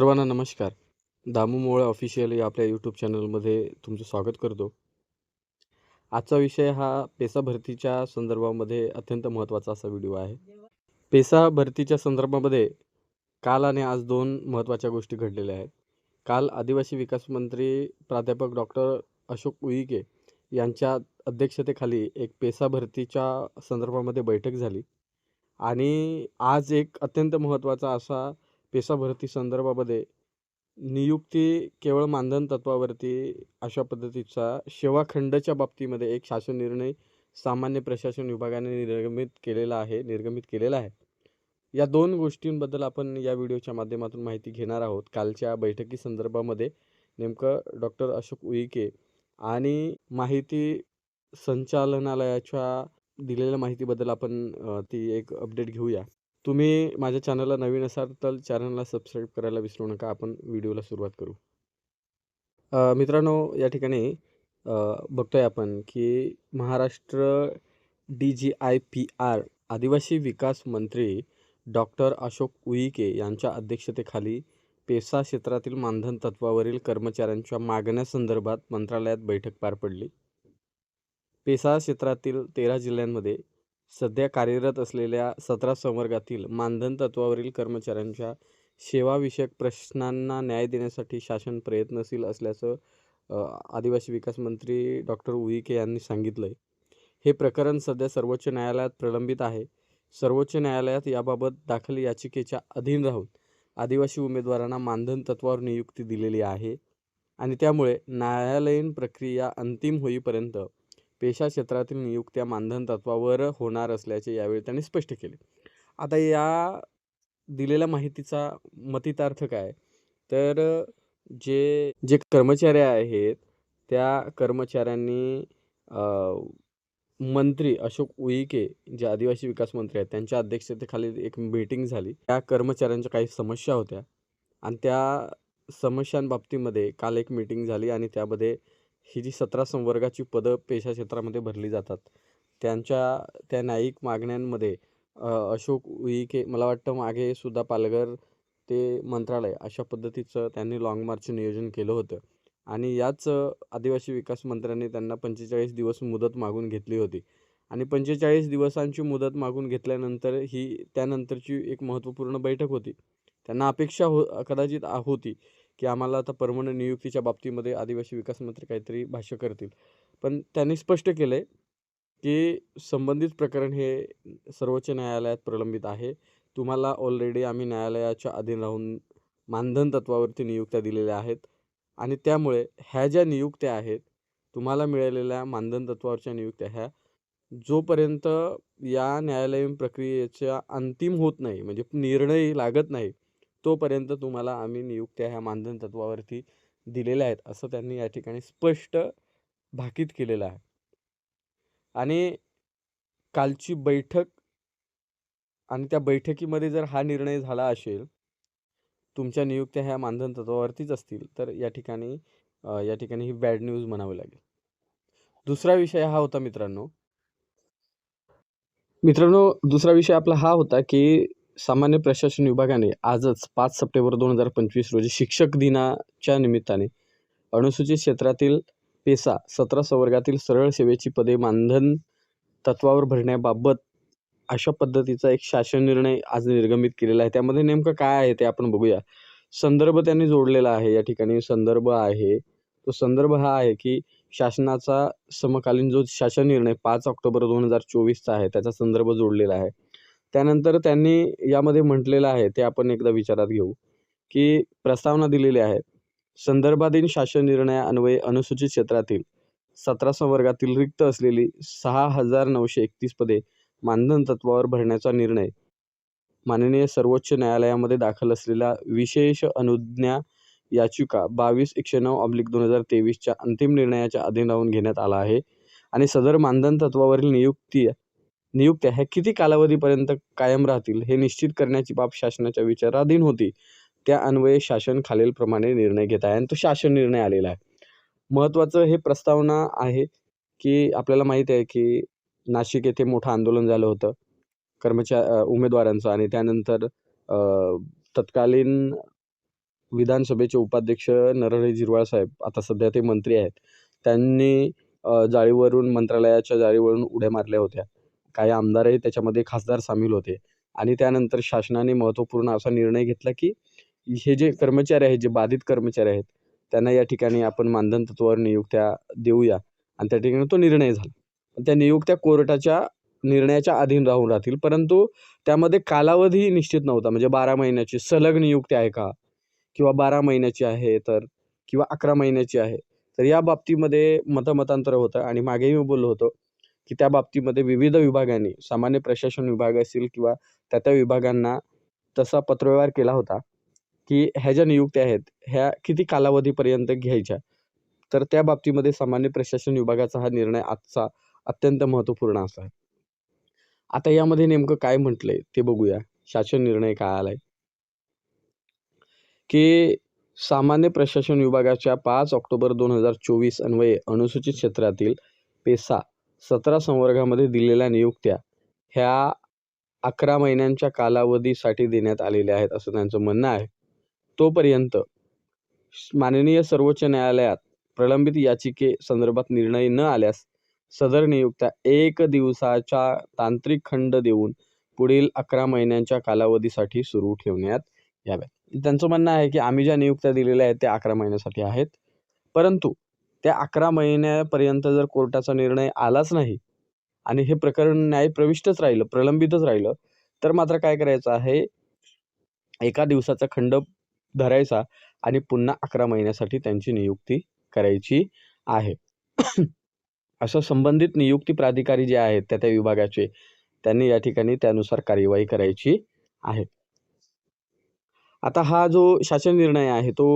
सर्वांना नमस्कार. दामू मोहोळ ऑफिशियल या आपल्या यूट्यूब चॅनलमध्ये तुमचं स्वागत करतो. आजचा विषय हा पेसा भरतीच्या संदर्भामध्ये अत्यंत महत्त्वाचा असा व्हिडिओ आहे. पेसा भरतीच्या संदर्भामध्ये काल आणि आज दोन महत्त्वाच्या गोष्टी घडलेल्या आहेत. काल आदिवासी विकास मंत्री प्राध्यापक डॉक्टर अशोक उईके यांच्या अध्यक्षतेखाली एक पेसा भरतीच्या संदर्भामध्ये बैठक झाली आणि आज एक अत्यंत महत्त्वाचा असा पेसा भरती संदर्भामध्ये नियुक्ती केवळ मानधन तत्त्वावरती अशा पद्धतीचा सेवाखंडच्या बाबतीमध्ये एक शासन निर्णय सामान्य प्रशासन विभागाने निर्गमित केलेला आहे निर्गमित केलेला आहे. या दोन गोष्टींबद्दल आपण या व्हिडिओच्या माध्यमातून माहिती घेणार आहोत. कालच्या बैठकी संदर्भामध्ये नेमकं डॉक्टर अशोक उईके आणि माहिती संचालनालयाच्या दिलेल्या माहितीबद्दल आपण ती एक अपडेट घेऊया. तुम्ही माझ्या चॅनलला नवीन असाल तर चॅनलला सबस्क्राईब करायला विसरू नका. आपण व्हिडिओला सुरुवात करू. मित्रांनो या ठिकाणी बघतो बघतोय आपण की महाराष्ट्र डी-जी-आय-पी-आर आदिवासी विकास मंत्री डॉक्टर अशोक उईके यांच्या अध्यक्षतेखाली पेसा क्षेत्रातील मानधन तत्त्वावरील कर्मचाऱ्यांच्या मागण्यासंदर्भात मंत्रालयात बैठक पार पडली. पेसा क्षेत्रातील 13 जिल्ह्यांमध्ये सध्या कार्यरत असलेल्या 17 संवर्गातील मानधन तत्वावरील कर्मचाऱ्यांच्या सेवाविषयक प्रश्नांना न्याय देण्यासाठी शासन प्रयत्नशील असल्याचं आदिवासी विकास मंत्री डॉक्टर उईके यांनी सांगितलं आहे हे प्रकरण सध्या सर्वोच्च न्यायालयात प्रलंबित आहे. सर्वोच्च न्यायालयात याबाबत दाखल याचिकेच्या अधीन राहून आदिवासी उमेदवारांना मानधन तत्वावर नियुक्ती दिलेली आहे आणि त्यामुळे न्यायालयीन प्रक्रिया अंतिम होईपर्यंत पेशा क्षेत्रातील नियुक्त्या मानधन तत्त्वावर होणार असल्याचे यावेळी त्यांनी स्पष्ट केले. आता या दिलेल्या माहितीचा मतितार्थ काय? तर जे जे कर्मचारी आहेत त्या कर्मचाऱ्यांनी मंत्री अशोक उईके जे आदिवासी विकास मंत्री आहेत त्यांच्या अध्यक्षतेखाली एक मीटिंग झाली. त्या कर्मचाऱ्यांच्या काही समस्या होत्या आणि त्या समस्यांबाबतीमध्ये काल एक मीटिंग झाली आणि त्यामध्ये ही जी 17 संवर्गाची पदं पेशा क्षेत्रामध्ये भरली जातात. त्यांच्या त्या न्यायिक मागण्यांमध्ये अशोक उईके मला वाटतं मागे सुद्धा पालघर ते मंत्रालय अशा पद्धतीचं त्यांनी लाँग मार्चचं नियोजन केलं होतं आणि याच आदिवासी विकास मंत्र्यांनी त्यांना 45 दिवस मुदत मागून घेतली होती आणि 45 दिवसांची मुदत मागून घेतल्यानंतर ही त्यानंतरची एक महत्त्वपूर्ण बैठक होती. त्यांना अपेक्षा हो कदाचित होती की आम्हाला आता परमनंट नियुक्तीच्या बाबतीमध्ये आदिवासी विकास मंत्री काहीतरी भाष्य करतील. पण त्यांनी स्पष्ट केलं आहे की संबंधित प्रकरण हे सर्वोच्च न्यायालयात प्रलंबित आहे. तुम्हाला ऑलरेडी आम्ही न्यायालयाच्या अधीन राहून मानधन तत्त्वावरती नियुक्त्या दिलेल्या आहेत आणि त्यामुळे ह्या ज्या नियुक्त्या आहेत, तुम्हाला मिळालेल्या मानधन तत्त्वावरच्या नियुक्त्या ह्या जोपर्यंत या न्यायालयीन प्रक्रियेच्या अंतिम होत नाही म्हणजे निर्णय लागत नाही, तोपर्यंत तुम्हाला आम्ही नियुक्त्या ह्या मानधन तत्त्वावरती दिलेल्या आहेत, असं त्यांनी या ठिकाणी स्पष्ट भाकीत केलेलं आहे. आणि कालची बैठक आणि त्या बैठकीमध्ये जर हा निर्णय झाला असेल, तुमच्या नियुक्त्या ह्या मानधन तत्त्वावरतीच असतील, तर या ठिकाणी या ठिकाणी ही बॅड न्यूज म्हणावी लागेल. दुसरा विषय हा होता मित्रांनो मित्रांनो दुसरा विषय आपला हा होता की सामान्य प्रशासन विभागाने आजच पाच सप्टेंबर 2025 रोजी शिक्षक दिनाच्या निमित्ताने अनुसूचित क्षेत्रातील पेसा 17 संवर्गातील सरळ सेवेची पदे मानधन तत्त्वावर भरण्याबाबत अशा पद्धतीचा एक शासन निर्णय आज निर्गमित केलेला आहे. त्यामध्ये नेमकं काय आहे ते आपण बघूया. संदर्भ त्यांनी जोडलेला आहे. या ठिकाणी संदर्भ आहे. तो संदर्भ हा आहे की शासनाचा समकालीन जो शासन निर्णय पाच ऑक्टोबर 2024चा आहे त्याचा संदर्भ जोडलेला आहे. त्यानंतर त्यांनी यामध्ये म्हटलेलं आहे ते आपण एकदा विचारात घेऊ, की प्रस्तावना दिलेली आहे. संदर्भाधीन शासन निर्णयान्वये अनुसूचित क्षेत्रातील 17 संवर्गातील रिक्त असलेली 6,931 पदे मानधन तत्त्वावर भरण्याचा निर्णय माननीय सर्वोच्च न्यायालयामध्ये दाखल असलेल्या विशेष अनुज्ञा याचिका बावीस एकशे नऊ ऑब्लिक दोन हजार तेवीसच्या अंतिम निर्णयाच्या अधीन राहून घेण्यात आला आहे आणि सदर मानधन तत्वावरील नियुक्ती नियुक्त्या ह्या किती कालावधीपर्यंत कायम राहतील हे निश्चित करण्याची बाब शासनाच्या विचाराधीन होती. त्या अन्वये शासन खालीलप्रमाणे निर्णय घेत आहे आणि तो शासन निर्णय आलेला आहे. महत्त्वाचं हे प्रस्तावना आहे की आपल्याला माहीत आहे की नाशिक येथे मोठं आंदोलन झालं होतं कर्मचा उमेदवारांचं आणि त्यानंतर तत्कालीन विधानसभेचे उपाध्यक्ष नरहरी झिरवाळ साहेब आता सध्या ते मंत्री आहेत त्यांनी जाळीवरून मंत्रालयाच्या जाळीवरून उड्या मारल्या होत्या काही आमदारही त्याच्यामध्ये खासदार सामील होते. आणि त्यानंतर शासनाने महत्त्वपूर्ण असा निर्णय घेतला की हे जे कर्मचारी आहेत जे बाधित कर्मचारी आहेत त्यांना या ठिकाणी आपण मानधन तत्वावर नियुक्त्या देऊया. आणि त्या ठिकाणी तो निर्णय झाला. त्या नियुक्त्या कोर्टाच्या निर्णयाच्या अधीन राहून राहतील. परंतु त्यामध्ये कालावधी निश्चित नव्हता. म्हणजे बारा महिन्याची सलग नियुक्ती आहे का? किंवा बारा महिन्याची आहे तर किंवा अकरा महिन्याची आहे. तर या बाबतीमध्ये मतमतांतर होतं आणि मागेही मी बोललो होतो की त्या बाबतीमध्ये विविध विभागांनी सामान्य प्रशासन विभाग असेल किंवा त्या त्या विभागांना तसा पत्रव्यवहार केला होता की ह्या ज्या नियुक्त्या आहेत ह्या किती कालावधीपर्यंत घ्यायच्या? तर त्या बाबतीमध्ये सामान्य प्रशासन विभागाचा हा निर्णय आजचा अत्यंत महत्त्वपूर्ण असा आहे. आता यामध्ये नेमकं काय म्हटलंय ते बघूया. शासन निर्णय काय आलाय? की सामान्य प्रशासन विभागाच्या पाच ऑक्टोबर दोन हजार चोवीस अन्वये अनुसूचित क्षेत्रातील पेसा सतरा संवर्गामध्ये दिलेल्या नियुक्त्या ह्या अकरा महिन्यांच्या कालावधीसाठी देण्यात आलेल्या आहेत असं त्यांचं म्हणणं आहे. तोपर्यंत माननीय सर्वोच्च न्यायालयात प्रलंबित याचिके संदर्भात निर्णय न आल्यास सदर नियुक्त्या एक दिवसाचा तांत्रिक खंड देऊन पुढील अकरा महिन्यांच्या कालावधीसाठी सुरू ठेवण्यात याव्यात. त्यांचं म्हणणं आहे की आम्ही ज्या नियुक्त्या दिलेल्या आहेत त्या अकरा महिन्यासाठी आहेत. परंतु त्या अकरा महिन्यापर्यंत जर कोर्टाचा निर्णय आलाच नाही आणि हे प्रकरण न्यायप्रविष्टच राहिलं प्रलंबितच राहिलं तर मात्र काय करायचं आहे? एका दिवसाचा खंड धरायचा आणि पुन्हा अकरा महिन्यासाठी त्यांची नियुक्ती करायची आहे. असं संबंधित नियुक्ती प्राधिकारी जे आहेत त्या त्या विभागाचे त्यांनी या ठिकाणी त्यानुसार कार्यवाही करायची आहे. आता हा जो शासन निर्णय आहे तो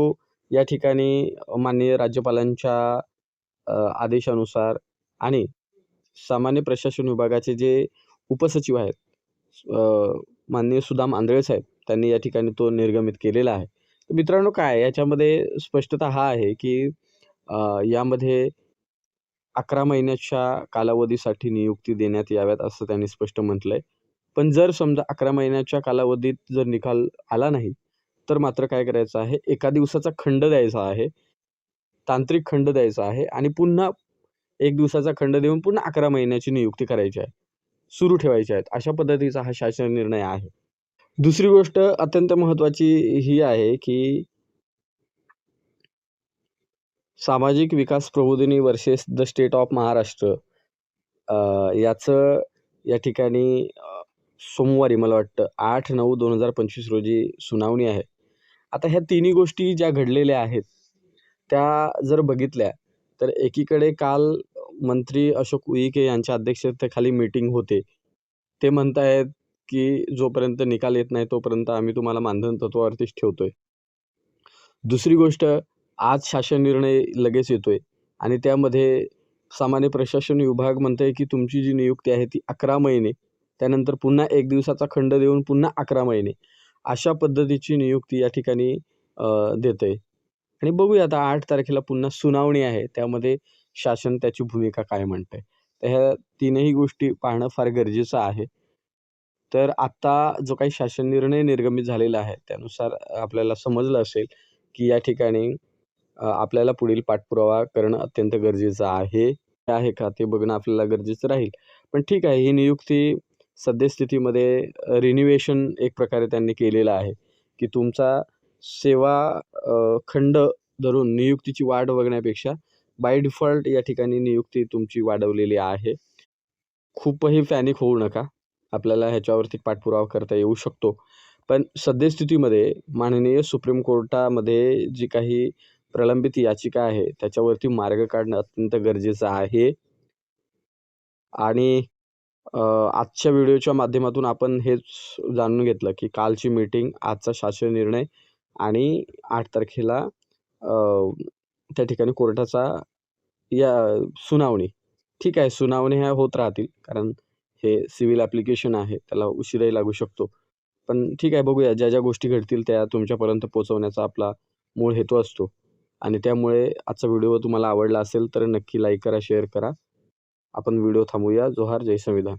या ठिकाणी माननीय राज्यपालांच्या आदेशानुसार आणि सामान्य प्रशासन विभागाचे जे उपसचिव आहेत माननीय सुदाम आंधळे साहेब त्यांनी या ठिकाणी तो निर्गमित केलेला आहे. तर मित्रांनो काय याच्यामध्ये स्पष्टता हा आहे की यामध्ये अकरा महिन्याच्या कालावधीसाठी नियुक्ती देण्यात याव्यात असं त्यांनी स्पष्ट म्हटलं आहे पण जर समजा अकरा महिन्याच्या कालावधीत जर निकाल आला नाही तर मात्र काय करायचं आहे? एका दिवसाचा खंड द्यायचा आहे. तांत्रिक खंड द्यायचा आहे आणि पुन्हा एक दिवसाचा खंड देऊन पुन्हा अकरा महिन्याची नियुक्ती करायची आहे. सुरू ठेवायची आहेत. अशा पद्धतीचा हा शासन निर्णय आहे. दुसरी गोष्ट अत्यंत महत्त्वाची ही आहे की Samajik Vikas Prabodhini versus the state of Maharashtra याचं या ठिकाणी सोमवारी मला वाटतं आठ नऊ दोन हजार पंचवीस रोजी सुनावणी आहे. आता ह्या तिन्ही गोष्टी ज्या घडलेल्या आहेत त्या जर बघितल्या तर एकीकडे काल मंत्री अशोक उईके यांच्या अध्यक्षतेखाली मीटिंग होते. ते म्हणतायत की जोपर्यंत निकाल येत नाही तोपर्यंत आम्ही तुम्हाला मानधन तत्वावरतीच ठेवतोय. दुसरी गोष्ट आज शासन निर्णय लगेच येतोय आणि त्यामध्ये सामान्य प्रशासन विभाग म्हणतंय की तुमची जी नियुक्ती आहे ती अकरा महिने त्यानंतर पुन्हा एक दिवसाचा खंड देऊन पुन्हा अकरा महिने. अशा पद्धतीची नियुक्ती या ठिकाणी देते आहे आणि बघूया आता आठ तारखेला पुन्हा सुनावणी आहे. त्यामध्ये शासन त्याची भूमिका काय म्हणतंय. तर ह्या तीनही गोष्टी पाहणं फार गरजेचं आहे. तर आत्ता जो काही शासन निर्णय निर्गमित झालेला आहे त्यानुसार आपल्याला समजलं असेल की या ठिकाणी आपल्याला पुढील पाठपुरावा करणं अत्यंत गरजेचं आहे. आहे का ते बघणं आपल्याला गरजेचं राहील. पण ठीक आहे ही नियुक्ती सद्यस्थितीमध्ये रिन्युवेशन एक प्रकारे त्यांनी केलेलं आहे की तुमचा सेवा खंड धरून नियुक्तीची वाढ बघण्यापेक्षा बाय डिफॉल्ट या ठिकाणी नियुक्ती तुमची वाढवलेली आहे. खूपही पॅनिक होऊ नका. आपल्याला ह्याच्यावरती पाठपुरावा करता येऊ शकतो. पण सद्यस्थितीमध्ये माननीय सुप्रीम कोर्टामध्ये जी काही प्रलंबित याचिका आहे त्याच्यावरती मार्ग काढणं अत्यंत गरजेचं आहे. आणि आजच्या व्हिडिओच्या माध्यमातून आपण हेच जाणून घेतलं की कालची मीटिंग आजचा शासन निर्णय आणि आठ तारखेला त्या ठिकाणी कोर्टाचा या सुनावणी. ठीक आहे सुनावणी ह्या होत राहतील कारण हे सिव्हिल ॲप्लिकेशन आहे त्याला उशीरही लागू शकतो. पण ठीक आहे बघूया ज्या ज्या गोष्टी घडतील त्या तुमच्यापर्यंत पोहोचवण्याचा आपला मूळ हेतू असतो. आणि त्यामुळे आजचा व्हिडिओ तुम्हाला आवडला असेल तर नक्की लाईक करा शेअर करा. आपण व्हिडिओ थांबवूया जोहार जय संविधान.